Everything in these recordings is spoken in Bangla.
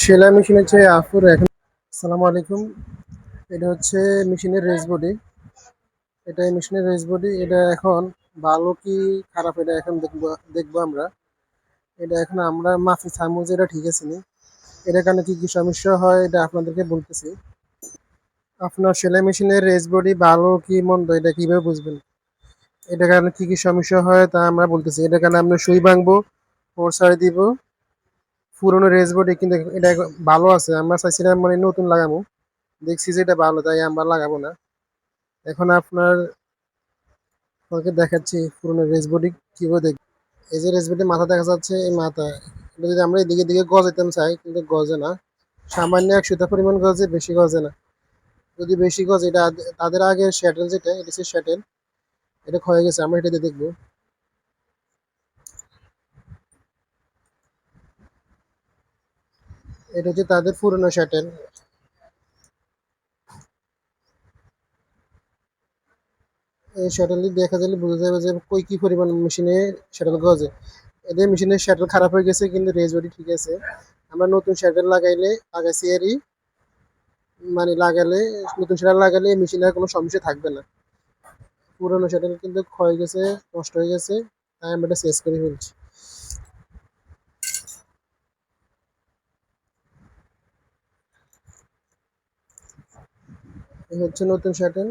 সেলাই মেশিন হচ্ছে আফুর এখন। আসসালামু আলাইকুম। এটা হচ্ছে মেশিনের রেস বডি এটা মেশিনের রেস বডি এটা এখন ভালো কি খারাপ এটা এখন দেখব দেখব আমরা। এটা এখন আমরা মাফি যে এটা ঠিক আছে নি? এটা কারণে কি কি সমস্যা হয়, এটা আপনাদেরকে বলতেছি। আপনার সেলাই মেশিনের রেস বডি ভালো কি মন্দ, এটা কীভাবে বুঝবেন? এটা কারণে কি কি সমস্যা হয় তা আমরা বলতেছি। এটা কারণে আমরা সুই ভাঙবো ফোর সাইড দিব। পুরোনো রেস বডি কিন্তু এটা ভালো আছে। আমরা চাইছিলাম মানে নতুন লাগাবো। দেখছি যে এটা ভালো, তাই আমরা লাগাবো না। এখন আপনার, আপনাকে দেখাচ্ছি পুরোনো রেস বডি কীভাবে দেখ এই যে রেস বডি মাথা দেখা যাচ্ছে, এই মাথা। এটা যদি আমরা এদিকে দিকে গজাইতাম চাই, কিন্তু গজে না। সামান্য এক সুতা পরিমাণ গজে, বেশি গজে না। যদি বেশি গজে, এটা তাদের আগে শ্যাটেল যেটা, এটা হচ্ছে শ্যাটেল এটা ক্ষয়ে গেছে, আমরা এটা দিয়ে দেখব। এটা হচ্ছে তাদের পুরনো শ্যাটেল এই শাটলটি দেখা গেলে বোঝা যাবে যে কই কি পরিমাণ মেশিনে শাটল গজে। এদের মেশিনের শাটল খারাপ হয়ে গেছে, কিন্তু রেজ বডি ঠিক আছে। আমরা নতুন শাটল লাগাইলে, লাগাইছি এরই মানে লাগালে, নতুন শাটল লাগালে মেশিনের কোনো সমস্যা থাকবে না। পুরোনো শাটল কিন্তু ক্ষয় গেছে, নষ্ট হয়ে গেছে, তাই আমরা এটা শেষ করে ফেলছি। এই হচ্ছে নতুন শাটল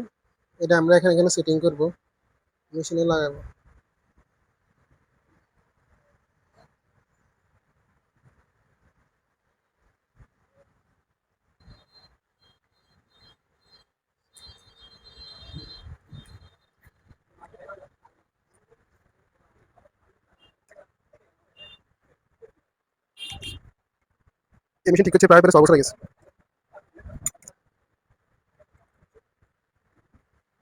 এটা আমরা এখানে এখানে সেটিং করব। মেশিনে লাগাবো। এই মেশিন ঠিক হচ্ছে প্রায় প্রায় হয়ে গেছে।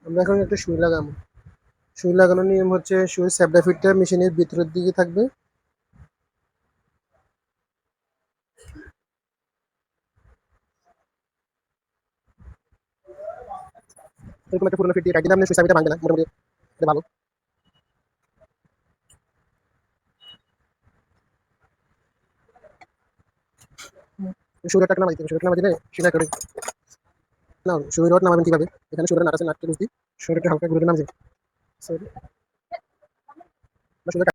আমরা এখন একটা সুই লাগাবো। সুই লাগানোর নিয়ম হচ্ছে সুই স্যাপডা ফিটটা মেশিনের ভিতরের দিকে থাকবে। এরকম একটা পুরোনো ফিট দিয়ে কাটিয়ে আপনি সুই ভাঙবে না, মোটামুটি ভালো। সেটা করে না রড নামাবেন কীভাবে? এখানে শরীরের নাট আছে, নাটকে বুঝতি শরীরটা হালকা ঘুরে নামছে সুইয়ের